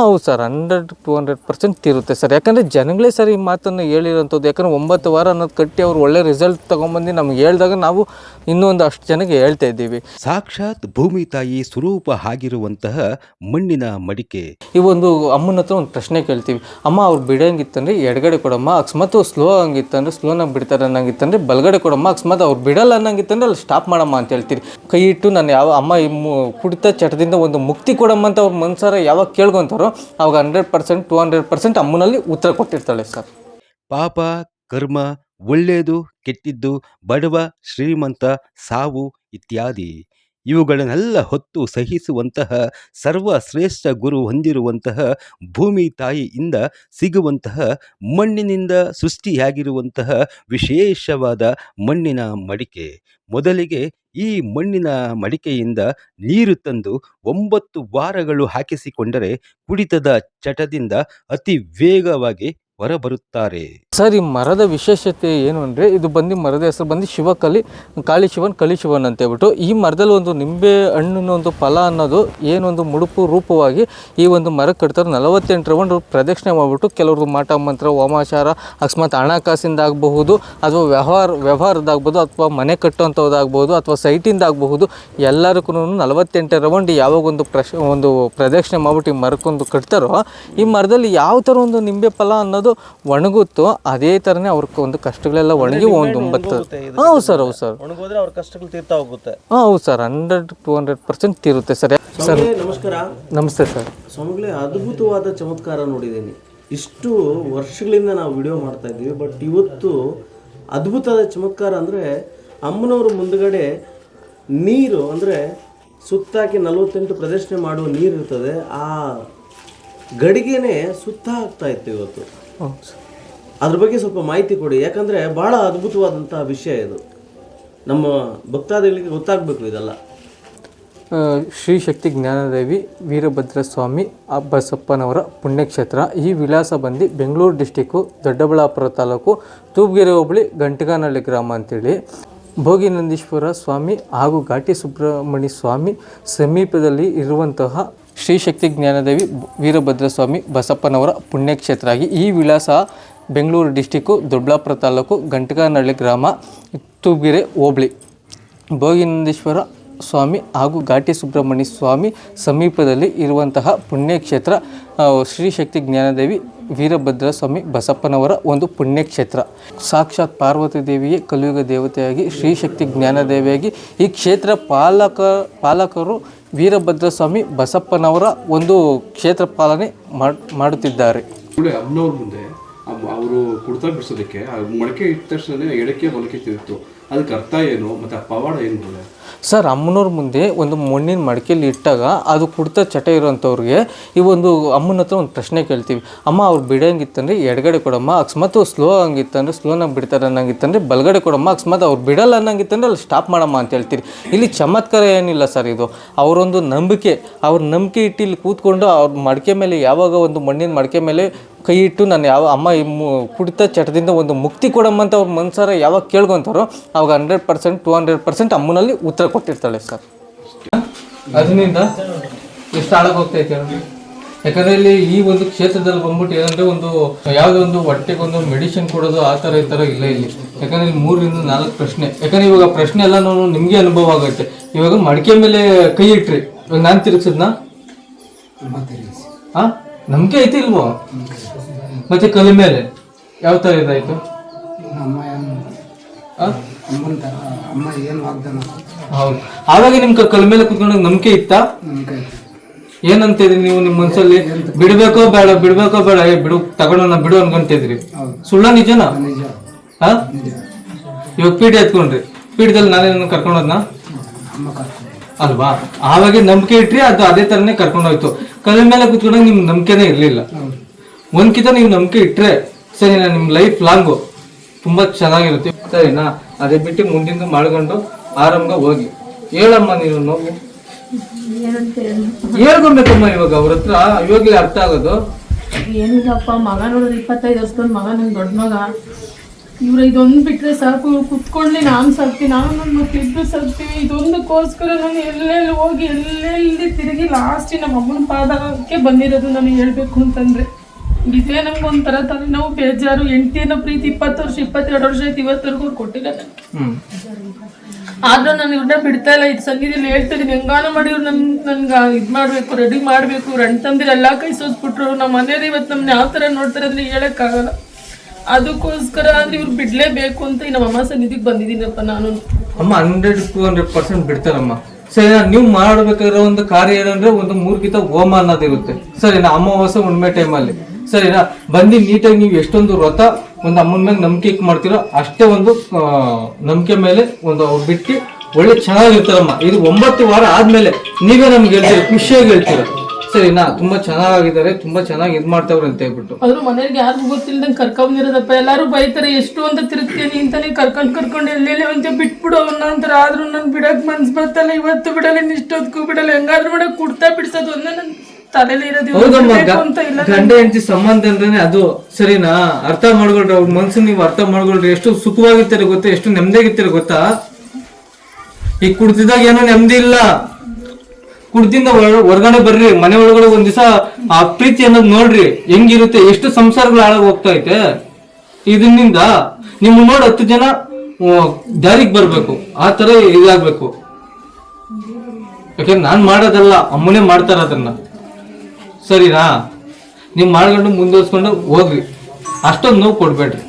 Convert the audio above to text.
ಹಾಂ ಹೌದು sir hundred to hundred percent ತೀರುತ್ತೆ sir. ಯಾಕಂದರೆ ಜನಗಳೇ ಸರ್ ಈ ಮಾತನ್ನು ಹೇಳಿರೋಂಥದ್ದು. ಯಾಕಂದರೆ ಒಂಬತ್ತು ವಾರ ಅನ್ನೋದು ಕಟ್ಟಿ ಅವ್ರು ಒಳ್ಳೆ ರಿಸಲ್ಟ್ ತೊಗೊಂಬಂದು ನಮ್ಗೆ ಹೇಳಿದಾಗ ನಾವು ಇನ್ನೊಂದು ಅಷ್ಟು ಜನಕ್ಕೆ ಹೇಳ್ತಾ ಇದ್ದೀವಿ. ಸಾಕ್ಷಾತ್ ಭೂಮಿ ತಾಯಿ ಸ್ವರೂಪ ಆಗಿರುವಂತಹ ಮಣ್ಣಿನ ಮಡಿಕೆ. ಈ ಒಂದು ಅಮ್ಮನ ಹತ್ರ ಒಂದು ಪ್ರಶ್ನೆ ಕೇಳ್ತೀವಿ. ಅಮ್ಮ ಅವ್ರು ಬಿಡಂಗಿತ್ತಂದ್ರೆ ಎಡಗಡೆ ಕೊಡಮ್ಮ ಅಕಸ್ಮಾತ್ ಸ್ಲೋ ಹಂಗಿತ್ತಂದ್ರೆ ಸ್ಲೋನಾಗ ಬಿಡ್ತಾರೆ ಅನ್ನಂಗಿತ್ತಂದ್ರೆ ಬಲಗಡೆ ಕೊಡಮ್ಮ ಅಕಸ್ಮಾತ್ ಅವ್ರು ಬಿಡಲ್ಲ ಅನ್ನಂಗಿತ್ತಂದ್ರೆ ಅಲ್ಲಿ ಸ್ಟಾಪ್ ಮಾಡಮ್ಮ ಅಂತ ಹೇಳ್ತೀರಿ. ಕೈ ಇಟ್ಟು ನಾನು ಯಾವ ಅಮ್ಮ ಈ ಮು- ಕುಡಿತ ಚಟದಿಂದ ಒಂದು ಮುಕ್ತಿ ಕೊಡಮ್ಮ ಅಂತ ಅವ್ರ ಮನ್ಸಾರ ಯಾವಾಗ ಕೇಳ್ಕೊಂತಾರೋ ಅವಾಗ hundred percent, to hundred percent ಅಮ್ಮನಲ್ಲಿ ಉತ್ತರ ಕೊಟ್ಟಿರ್ತಾಳೆ ಸರ್. ಪಾಪ, ಕರ್ಮ, ಒಳ್ಳೆಯದು, ಕೆಟ್ಟಿದ್ದು, ಬಡವ, ಶ್ರೀಮಂತ, ಸಾವು ಇತ್ಯಾದಿ. ಇವುಗಳನ್ನೆಲ್ಲ ಹೊತ್ತು ಸಹಿಸುವಂತಹ ಸರ್ವಶ್ರೇಷ್ಠ ಗುರು ಹೊಂದಿರುವಂತಹ ಭೂಮಿ ತಾಯಿಯಿಂದ ಸಿಗುವಂತಹ ಮಣ್ಣಿನಿಂದ ಸೃಷ್ಟಿಯಾಗಿರುವಂತಹ ವಿಶೇಷವಾದ ಮಣ್ಣಿನ ಮಡಿಕೆ. ಮೊದಲಿಗೆ ಈ ಮಣ್ಣಿನ ಮಡಿಕೆಯಿಂದ ನೀರು ತಂದು ಒಂಬತ್ತು ವಾರಗಳು ಹಾಕಿಸಿಕೊಂಡರೆ ಕುಡಿತದ ಚಟದಿಂದ ಅತಿ ವೇಗವಾಗಿ ಹೊರಬರುತ್ತಾರೆ. ಸರ್, ಈ ಮರದ ವಿಶೇಷತೆ ಏನು ಅಂದರೆ, ಇದು ಬಂದು ಮರದ ಹೆಸರು ಬಂದು ಶಿವಕಲಿ, ಕಾಳಿ ಶಿವನ್ ಕಲಿ ಶಿವನ್ ಅಂತ ಹೇಳ್ಬಿಟ್ಟು, ಈ ಮರದಲ್ಲಿ ಒಂದು ನಿಂಬೆ ಹಣ್ಣಿನ ಒಂದು ಫಲ ಅನ್ನೋದು ಏನೊಂದು ಮುಡುಪು ರೂಪವಾಗಿ ಈ ಒಂದು ಮರ ಕಟ್ತಾರೆ ನಲವತ್ತೆಂಟು ರೌಂಡ್ ಪ್ರದಕ್ಷಿಣೆ ಮಾಡಿಬಿಟ್ಟು ಕೆಲವ್ರದ್ದು ಮಾಟ ಮಂತ್ರ ವಾಮಾಚಾರ ಅಕಸ್ಮಾತ್ ಹಣಕಾಸಿಂದ ಆಗಬಹುದು, ಅಥವಾ ವ್ಯವಹಾರ ವ್ಯವಹಾರದಾಗ್ಬೋದು ಅಥವಾ ಮನೆ ಕಟ್ಟುವಂಥದ್ದಾಗ್ಬೋದು ಅಥವಾ ಸೈಟಿಂದ ಆಗಬಹುದು ಎಲ್ಲರಿಗೂ ನಲವತ್ತೆಂಟು ರೌಂಡ್ ಯಾವಾಗ ಒಂದು ಪ್ರಶ್, ಒಂದು ಪ್ರದಕ್ಷಿಣೆ ಮಾಡ್ಬಿಟ್ಟು ಈ ಮರಕ್ಕೊಂದು ಕಟ್ತಾರೋ, ಈ ಮರದಲ್ಲಿ ಯಾವ ಥರ ಒಂದು ನಿಂಬೆ ಫಲ ಅನ್ನೋದು ಒಣಗುತ್ತೋ ಅದೇ ಥರನೇ ಅವ್ರಿಗೆ ಒಂದು ಕಷ್ಟಗಳೆಲ್ಲ ಒಣಗಿ ಒಂದು ಒಂಬತ್ತು ಹೌದು ಸರ್ ಹೌದು ಸರ್. ಒಣಗೋದ್ರೆ ಅವ್ರ ಕಷ್ಟಗಳು ತೀರ್ತಾ ಹೋಗುತ್ತೆ. ಹಾಂ ಹೌದು sir. Hundred to hundred percent ತೀರುತ್ತೆ sir. Sir. ನಮಸ್ಕಾರ. ನಮಸ್ತೆ ಸರ್. ಸ್ವಾಮಿಗಳೇ ಅದ್ಭುತವಾದ ಚಮತ್ಕಾರ ನೋಡಿದ್ದೀನಿ. ಇಷ್ಟು ವರ್ಷಗಳಿಂದ ನಾವು ವಿಡಿಯೋ ಮಾಡ್ತಾ ಇದ್ದೀವಿ ಬಟ್ ಇವತ್ತು ಅದ್ಭುತವಾದ ಚಮತ್ಕಾರ ಅಂದರೆ ಅಮ್ಮನವ್ರ ಮುಂದುಗಡೆ ನೀರು ಅಂದರೆ ಸುತ್ತಾಕಿ ನಲವತ್ತೆಂಟು ಪ್ರದರ್ಶನ ಮಾಡುವ ನೀರು ಇರ್ತದೆ. ಆ ಗಡಿಗೆನೇ ಸುತ್ತ ಆಗ್ತಾ ಇತ್ತು ಇವತ್ತು. ಅದ್ರ ಬಗ್ಗೆ ಸ್ವಲ್ಪ ಮಾಹಿತಿ ಕೊಡಿ. ಯಾಕಂದರೆ ಭಾಳ ಅದ್ಭುತವಾದಂತಹ ವಿಷಯ ಇದು. ನಮ್ಮ ಭಕ್ತಾದಿಗಳಿಗೆ ಗೊತ್ತಾಗಬೇಕು ಇದೆಲ್ಲ. ಶ್ರೀ ಶಕ್ತಿ ಜ್ಞಾನದೇವಿ ವೀರಭದ್ರ ಸ್ವಾಮಿ ಬಸಪ್ಪನವರ ಪುಣ್ಯಕ್ಷೇತ್ರ ಈ ವಿಳಾಸ ಬಂದು ಬೆಂಗಳೂರು ಡಿಸ್ಟಿಕ್ಕು ದೊಡ್ಡಬಳ್ಳಾಪುರ ತಾಲೂಕು ತೂಬ್ಗೆರೆ ಹೋಬಳಿ ಗಂಟಗಾನಹಳ್ಳಿ ಗ್ರಾಮ ಅಂತೇಳಿ. ಭೋಗಿನಂದೀಶ್ವರ ಸ್ವಾಮಿ ಹಾಗೂ ಘಾಟಿ ಸುಬ್ರಹ್ಮಣ್ಯ ಸ್ವಾಮಿ ಸಮೀಪದಲ್ಲಿ ಇರುವಂತಹ ಶ್ರೀ ಶಕ್ತಿ ಜ್ಞಾನದೇವಿ ವೀರಭದ್ರ ಸ್ವಾಮಿ ಬಸಪ್ಪನವರ ಪುಣ್ಯಕ್ಷೇತ್ರ ಆಗಿ ಈ ವಿಳಾಸ ಬೆಂಗಳೂರು ಡಿಸ್ಟಿಕ್ಕು, ದೊಡ್ಡಬಳ್ಳಾಪುರ ತಾಲೂಕು, ಗಂಟಗಾನಹಳ್ಳಿ ಗ್ರಾಮ ತುಬಿರೆ ಹೋಬಳಿ. ಭೋಗಿನಂದೇಶ್ವರ ಸ್ವಾಮಿ ಹಾಗೂ ಘಾಟಿ ಸುಬ್ರಹ್ಮಣ್ಯ ಸ್ವಾಮಿ ಸಮೀಪದಲ್ಲಿ ಇರುವಂತಹ ಪುಣ್ಯಕ್ಷೇತ್ರ ಶ್ರೀ ಶಕ್ತಿ ಜ್ಞಾನದೇವಿ ವೀರಭದ್ರ ಸ್ವಾಮಿ ಬಸಪ್ಪನವರ ಒಂದು ಪುಣ್ಯಕ್ಷೇತ್ರ. ಸಾಕ್ಷಾತ್ ಪಾರ್ವತಿ ದೇವಿಯೇ ಕಲಿಯುಗ ದೇವತೆಯಾಗಿ, ಶ್ರೀ ಶಕ್ತಿ ಜ್ಞಾನದೇವಿಯಾಗಿ ಈ ಕ್ಷೇತ್ರ ಪಾಲಕ, ಪಾಲಕರು ವೀರಭದ್ರ ಸ್ವಾಮಿ ಬಸಪ್ಪನವರ ಒಂದು ಕ್ಷೇತ್ರ ಪಾಲನೆ ಮಾಡ್- ಮಾಡುತ್ತಿದ್ದಾರೆ. ಮುಂದೆ ಅವರು ಕುಡ್ತಾ ಬಿಡಿಸೋದಕ್ಕೆ ಮೊಳಕೆ ಇಟ್ಟ ತಕ್ಷಣ ಎಡಕ್ಕೆ ಮೊಳಕೆ ತಿರುತ್ತು ಅದಕ್ಕೆ ಅರ್ಥ ಏನು? ಮತ್ತೆ ಆ ಪವಾಡ ಏನು ಸರ್, ಅಮ್ಮನವ್ರ ಮುಂದೆ ಒಂದು ಮಣ್ಣಿನ ಮಡಿಕೆಯಲ್ಲಿ ಇಟ್ಟಾಗ ಅದು ಕುಡ್ತ ಚಟ ಇರೋಂಥವ್ರಿಗೆ ಈ ಒಂದು ಅಮ್ಮನ ಹತ್ರ ಒಂದು ಪ್ರಶ್ನೆ ಕೇಳ್ತೀವಿ. ಅಮ್ಮ, ಅವ್ರು ಬಿಡೋಂಗಿತ್ತಂದ್ರೆ ಎಡಗಡೆ ಕೊಡಮ್ಮ, ಅಕಸ್ಮಾತ್ ಸ್ಲೋ ಹಂಗಿತ್ತಂದ್ರೆ ಸ್ಲೋನಾಗ ಬಿಡ್ತಾರೆ ಅನ್ನಂಗಿತ್ತಂದ್ರೆ ಬಲಗಡೆ ಕೊಡಮ್ಮ, ಅಕಸ್ಮಾತ್ ಅವ್ರು ಬಿಡಲ್ಲ ಅನ್ನಂಗಿತ್ತಂದ್ರೆ ಅಲ್ಲಿ ಸ್ಟಾಪ್ ಮಾಡಮ್ಮ ಅಂತ ಹೇಳ್ತೀರಿ. ಇಲ್ಲಿ ಚಮತ್ಕಾರ ಏನಿಲ್ಲ ಸರ್ ಇದು. ಅವರೊಂದು ನಂಬಿಕೆ, ಅವ್ರ ನಂಬಿಕೆ ಇಟ್ಟು ಇಲ್ಲಿ ಕೂತ್ಕೊಂಡು ಅವ್ರ ಮಡಿಕೆ ಮೇಲೆ ಯಾವಾಗ ಒಂದು ಮಣ್ಣಿನ ಮಡಿಕೆ ಮೇಲೆ ಕೈ ಇಟ್ಟು ನಾನು ಯಾವ ಅಮ್ಮ ಕುಡಿತ ಚಟದಿಂದ ಒಂದು ಮುಕ್ತಿ ಕೊಡಮ್ಮ ಅಂತ ಅವ್ರ ಮನ್ಸಾರ ಯಾವಾಗ ಕೇಳ್ಕೊಂತಾರೋ ಅವಾಗ hundred percent to hundred percent ಅಮ್ಮನಲ್ಲಿ ಉತ್ತರ ಕೊಟ್ಟಿರ್ತಾಳೆ ಸರ್. ಅದರಿಂದ ಎಷ್ಟು ಹಾಳಾಗಿ ಹೋಗ್ತೈತೆ? ಯಾಕಂದ್ರೆ ಇಲ್ಲಿ ಈ ಒಂದು ಕ್ಷೇತ್ರದಲ್ಲಿ ಬಂದ್ಬಿಟ್ಟು ಏನಂದ್ರೆ ಒಂದು ಯಾವುದೋ ಒಂದು ಹೊಟ್ಟೆಗೆ ಒಂದು ಮೆಡಿಸಿನ್ ಕೊಡೋದು ಆ ಥರ ಈ ಥರ ಇಲ್ಲ ಇಲ್ಲಿ. ಯಾಕಂದ್ರೆ ಇಲ್ಲಿ ಮೂರರಿಂದ ನಾಲ್ಕು ಪ್ರಶ್ನೆ. ಯಾಕಂದ್ರೆ ಇವಾಗ ಪ್ರಶ್ನೆ ಎಲ್ಲ ನಾನು ನಿಮಗೆ ಅನುಭವ ಆಗುತ್ತೆ. ಇವಾಗ ಮಡಿಕೆ ಮೇಲೆ ಕೈ ಇಟ್ರಿ. ಇವಾಗ ನಾನು ತಿರುಗಿಸಿದ್ನಾ? ಹಾ ನಂಬಿಕೆ ಐತಿ ಇಲ್ವೋ? ಮತ್ತೆ ಕಲೆ ಮೇಲೆ? ಯಾವ ಥರ ಇದಾಯ್ತು? ಆ? ಹೌದು. ಆವಾಗ ನಿಮ್ ಕ- ಕಲ್ ಮೇಲೆ ಕುತ್ಕೊಂಡಾಗ ನಂಬಿಕೆ ಇತ್ತಾ? ಏನಂತಿದ್ರಿ ನೀವು ನಿಮ್ ಮನಸ್ಸಲ್ಲಿ ಬಿಡ್ಬೇಕೋ ಬೇಡ ಬಿಡ್ಬೇಕೋ ಬೇಡ. ಏ ಬಿಡು ತಗೊಂಡ ಬಿಡು ಅನ್ಕೊಂತಿದ್ರಿ ಸುಳ್ಳ ನಿಜನಾ? ಹಾ? ಇವಾಗ ಪೀಠ ಎತ್ಕೊಂಡ್ರಿ. ಪೀಠದಲ್ಲಿ ನಾನೇ ಕರ್ಕೊಂಡೋದ್ನ? ಅಲ್ವಾ? ಆವಾಗ ನಂಬಿಕೆ ಇಟ್ರಿ ಅದು ಅದೇ ತರನೇ ಕರ್ಕೊಂಡೋಯ್ತು. ಕಲ್ ಮೇಲೆ ಕುತ್ಕೊಂಡಾಗ ನಿಮ್ ನಂಬಿಕೆನೇ ಇರ್ಲಿಲ್ಲ. ಒಂದ್ಕಿತ ನೀವು ನಂಬಿಕೆ ಇಟ್ರೆ ಸರಿನಾ? ನಿಮ್ ಲೈಫ್ ಲಾಂಗು ತುಂಬಾ ಚೆನ್ನಾಗಿರುತ್ತೆ. ಸರಿನಾ? ಅದೇ ಬಿಟ್ಟು ಮುಂದಿಂದು ಮಾಡ್ಕೊಂಡು ಆರಾಮ್ಗ ಹೋಗಿ. ಹೇಳಮ್ಮ ನೀನು ನೋವು ಹೇಳ್ಕೊಬೇಕಮ್ಮ ಇವಾಗ ಅವ್ರ ಹತ್ರ, ಇವಾಗಲೇ ಅರ್ಥ ಆಗೋದು? ಏನಿಲ್ಲಪ್ಪ, ಮಗ ನೋಡಿದ್ರೆ ಇಪ್ಪತ್ತೈದು ವರ್ಷದ ಮಗ, ನನ್ ದೊಡ್ಡ ಮಗ. ಇವ್ರ ಇದೊಂದು ಬಿಟ್ರೆ ಸಾಕು, ಇವ್ರು ಕುತ್ಕೊಂಡ್ಲಿ ನಾನು ಸಾಕ್ತೀನಿ ನಾನು ನನ್ನ ಮಕ್ಕಳಿಬ್ರು ಸಾಕ್ತೀವಿ ಇದೊಂದಕ್ಕೋಸ್ಕರ ನಾನು ಎಲ್ಲೆಲ್ಲಿ ಹೋಗಿ, ಎಲ್ಲೆಲ್ಲಿ ತಿರುಗಿ ಲಾಸ್ಟ್ ನಮ್ಮ ಅಮ್ಮನ ಪಾದಕ್ಕೆ ಬಂದಿರೋದು ನಾನು ಹೇಳ್ಬೇಕು ಅಂತಂದ್ರೆ. ಇದೇ ನಮ್ಗೆ ಒಂಥರ ತಲೆನೋವು ಬೇಜಾರು. ಹೆಂಡತಿನ ಪ್ರೀತಿ ಇಪ್ಪತ್ತು ವರ್ಷ ಇಪ್ಪತ್ತೆರಡು ವರ್ಷ ಆಯ್ತು ಇವತ್ತರೆಗೂ ಅವ್ರು ಕೊಟ್ಟಿಲ್ಲ ನನಗೆ ಆದ್ರೂ ನಾನು ಇವ್ರನ್ನ ಬಿಡ್ತಾ ಇಲ್ಲ. ಇದು ಸಂಗೀತ ಹೇಳ್ತಿದ್ದೀನಿ ಹೆಂಗಾನ ಮಾಡಿ ಇವ್ರು ನನ್ ನನ್ಗೆ ಇದು ಮಾಡಬೇಕು ರೆಡಿ ಮಾಡಬೇಕು. ಇವ್ರು ಅಣ್ಣ ತಂದಿರು ಎಲ್ಲ ಕೈ ಸೋಸ್ಬಿಟ್ರು. ನಮ್ಮ ಮನೇಲಿ ಇವತ್ತು ನಮ್ಮನ್ನ ಯಾವ ಥರ ನೋಡ್ತಾರೆ ಅಂದ್ರೆ ಹೇಳೋಕ್ಕಾಗಲ್ಲ. ಅದಕ್ಕೋಸ್ಕರ ಆದ್ರೆ ಇವ್ರು ಬಿಡ್ಲೇಬೇಕು ಅಂತ ನಮ್ಮ ಅಮ್ಮ ಸನ್ನಿಧಿಗೆ ಬಂದಿದ್ದೀನಪ್ಪ ನಾನು. ಅಮ್ಮ ಹಂಡ್ರೆಡ್ ಟು ಹಂಡ್ರೆಡ್ ಪರ್ಸೆಂಟ್ ಬಿಡ್ತಾರಮ್ಮ. ಸರಿ ನೀವು ಮಾಡಬೇಕಾಗಿರೋ ಒಂದು ಕಾರ್ಯ ಏನಂದ್ರೆ ಒಂದು ಮೂರ್ಗಿತ ಹೋಮ ಅನ್ನೋದಿರುತ್ತೆ. ಸರಿನಾ ಅಮಾವಾಸ್ಯೆ ಹುಣ್ಮೆ ಟೈಮಲ್ಲಿ ಸರಿನಾ? ಬಂದು ನೀಟಾಗಿ ನೀವು ಎಷ್ಟೊಂದು ವ್ರತ ಒಂದು ಅಮ್ಮನ ಮೇಲೆ ನಂಬಿಕೆ ಮಾಡ್ತೀರೋ ಅಷ್ಟೇ ಒಂದು ನಂಬಿಕೆ ಮೇಲೆ ಒಂದು ಅವ್ರು ಬಿಟ್ಟು ಒಳ್ಳೆ ಚೆನ್ನಾಗಿರ್ತಾರಮ್ಮ. ಇದು ಒಂಬತ್ತು ವಾರ ಆದ್ಮೇಲೆ ನೀವೇ ನಮ್ಗೆ ಹೇಳ್ತೀರ, ಖುಷಿಯಾಗಿ ಹೇಳ್ತೀರ. ಸರಿನಾ? ತುಂಬಾ ಚೆನ್ನಾಗಿದ್ದಾರೆ, ತುಂಬಾ ಚೆನ್ನಾಗಿ ಇದ್ ಮಾಡ್ತಾವ್ರೆ ಅಂತ ಹೇಳ್ಬಿಟ್ಟು. ಆದ್ರೂ ಮನೆಯವ್ರಿಗೆ ಯಾರಿಗೂ ಗೊತ್ತಿಲ್ದಂಗೆ ಕರ್ಕೊಂಬಂದಿರೋದಪ್ಪ ಎಲ್ಲರೂ ಬೈತಾರೆ, ಎಷ್ಟು ಅಂತ ತಿರುಗ್ತೀನಿ ಅಂತಾನೆ ಕರ್ಕೊಂಡ್ ಕರ್ಕೊಂಡು ಎಲ್ಲೆಲ್ಲಿ ಅಂತ ಬಿಟ್ಬಿಡು ಅವನ್ನ ಅಂತಾರೆ. ಆದ್ರೂ ನನ್ ಬಿಡಕ್ ಮನ್ಸ್ ಬರ್ತಲ್ಲ, ಇವತ್ತು ಬಿಡಲ್ಲ ಇನ್ನು ಇಷ್ಟೊತ್ತಿಗೂ ಬಿಡಲ್ಲ. ಹೆಂಗಾದ್ರೂ ಮಾಡಕ್ ಕುಡ್ತಾ ಬಿಡ್ಸೋದು ಒಂದೇ ಗಂಡ ಹೆಂಡತಿ ಸಂಬಂಧ ಅಂದ್ರೆ ಅದು ಸರಿನಾ? ಅರ್ಥ ಮಾಡ್ಕೊಳ್ರಿ ಅವ್ರ ಮನ್ಸು ನೀವು ಅರ್ಥ ಮಾಡ್ಕೊಳ್ರಿ. ಎಷ್ಟು ಸುಖವಾಗಿರ್ತಾರೆ ಗೊತ್ತಾ? ಎಷ್ಟು ನೆಮ್ಮದಿಯಾಗಿರ್ತಾರೆ ಗೊತ್ತಾ? ಈಗ ಕುಡ್ತಿದಾಗ ಏನೋ ನೆಮ್ಮದಿ ಇಲ್ಲ. ಕುಡ್ದಿಂದ ಹೊರ- ಹೊರಗಡೆ ಬರ್ರಿ ಮನೆ ಒಳಗಡೆ ಒಂದ್ ದಿವಸ ಆ ಪ್ರೀತಿ ಅನ್ನೋದು ನೋಡ್ರಿ. ಹೆಂಗಿರುತ್ತೆ? ಎಷ್ಟು ಸಂಸಾರಗಳು ಹಾಳಾಗ ಹೋಗ್ತಾ ಐತೆ. ಇದನ್ನಿಂದ ನಿಮ್ ನೋಡಿ ಹತ್ತು ಜನ ದಾರಿಗೆ ಬರ್ಬೇಕು. ಆ ತರ ಇದಾಗ್ಬೇಕು. ಯಾಕಂದ್ರೆ ನಾನ್ ಮಾಡೋದಲ್ಲ ಅಮ್ಮನೇ ಮಾಡ್ತಾರ ಅದನ್ನ. ಸರಿನಾ? ನೀವು ಮಾಡ್ಕೊಂಡು ಮುಂದುವರ್ಸ್ಕೊಂಡು ಹೋಗ್ರಿ. ಅಷ್ಟೊಂದು ನೋವು ಕೊಡ್ಬೇಡ್ರಿ.